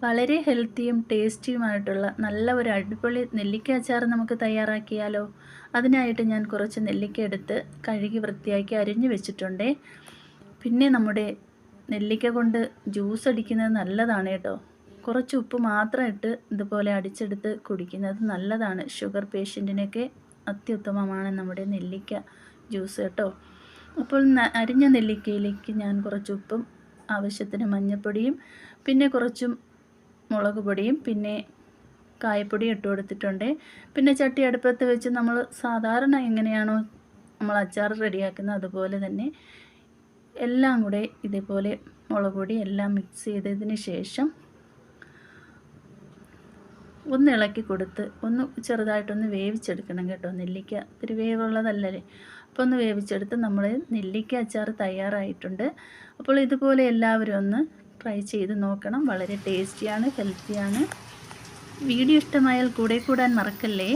വളരെ ഹെൽത്തിയും ടേസ്റ്റിയുമായിട്ടുള്ള നല്ല ഒരു അടിപൊളി നെല്ലിക്ക അച്ചാർ നമുക്ക് തയ്യാറാക്കിയാലോ? അതിനായിട്ട് ഞാൻ കുറച്ച് നെല്ലിക്ക എടുത്ത് കഴുകി വൃത്തിയാക്കി അരിഞ്ഞു വെച്ചിട്ടുണ്ട്. പിന്നെ നമ്മുടെ നെല്ലിക്ക കൊണ്ട് ജ്യൂസ് അടിക്കുന്നത് നല്ലതാണ് കേട്ടോ. കുറച്ച് ഉപ്പ് മാത്രം ഇട്ട് ഇതുപോലെ അടിച്ചെടുത്ത് കുടിക്കുന്നത് നല്ലതാണ്. ഷുഗർ പേഷ്യന്റിനൊക്കെ അത്യുത്തമമാണ് നമ്മുടെ നെല്ലിക്ക ജ്യൂസ് കേട്ടോ. അപ്പോൾ അരിഞ്ഞ നെല്ലിക്കയിലേക്ക് ഞാൻ കുറച്ച് ഉപ്പും ആവശ്യത്തിന് മഞ്ഞൾപ്പൊടിയും പിന്നെ കുറച്ചും മുളക് പൊടിയും പിന്നെ കായപ്പൊടിയും ഇട്ട് കൊടുത്തിട്ടുണ്ട്. പിന്നെ ചട്ടി അടുപ്പത്ത് വെച്ച് നമ്മൾ സാധാരണ എങ്ങനെയാണോ നമ്മൾ അച്ചാർ റെഡിയാക്കുന്നത് അതുപോലെ തന്നെ എല്ലാം കൂടെ ഇതേപോലെ മുളക് പൊടി എല്ലാം മിക്സ് ചെയ്തതിന് ശേഷം ഒന്ന് ഇളക്കി കൊടുത്ത് ഒന്ന് ചെറുതായിട്ടൊന്ന് വേവിച്ചെടുക്കണം കേട്ടോ. നെല്ലിക്ക ഇത്തിരി വേവുള്ളതല്ലേ? അപ്പോൾ ഒന്ന് വേവിച്ചെടുത്ത് നമ്മൾ നെല്ലിക്ക അച്ചാർ തയ്യാറായിട്ടുണ്ട്. അപ്പോൾ ഇതുപോലെ എല്ലാവരും ഒന്ന് ട്രൈ ചെയ്ത് നോക്കണം. വളരെ ടേസ്റ്റിയാണ് ഹെൽത്തിയാണ് വീഡിയോ ഇഷ്ടമായാൽ കൂടെ കൂടാൻ മറക്കല്ലേ?